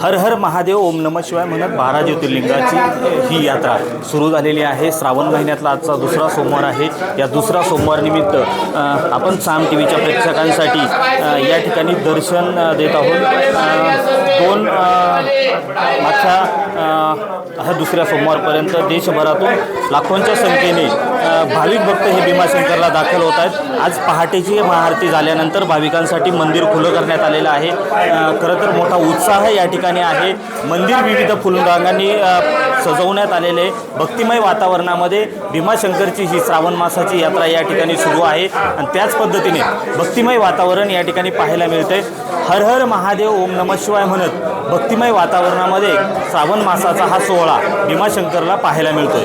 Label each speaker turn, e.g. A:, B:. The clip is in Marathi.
A: हर हर महादेव ओम नम शिवाय म्हणत बारा ज्योतिर्लिंगाची ही यात्रा सुरू झालेली आहे. श्रावण महिन्यातला आजचा दुसरा सोमवार आहे. या दुसरा सोमवार निमित्त आपण साम टी व्हीच्या प्रेक्षकांसाठी या ठिकाणी दर्शन देत आहोत. दोन मागच्या हा दुसऱ्या सोमवारपर्यंत देशभरातून लाखोंच्या संख्येने भाविक भक्त हे भीमाशंकरला दाखल होत आहेत. आज पहाटेची महाआरती झाल्यानंतर भाविकांसाठी मंदिर खुलं करण्यात आलेलं आहे. खरं तर मोठा उत्साह या ठिकाणी आहे. मंदिर विविध फुलरांगांनी सजवण्यात आलेले भक्तिमय वातावरणामध्ये भीमाशंकरची ही श्रावण मासाची यात्रा या ठिकाणी सुरू आहे. आणि त्याच पद्धतीने भक्तिमय वातावरण या ठिकाणी पाहायला मिळते हर हर महादेव ओम नम शिवाय म्हणत भक्तिमय वातावरणामध्ये श्रावण मासाचा हा सोहळा भीमाशंकरला पाहायला मिळतोय.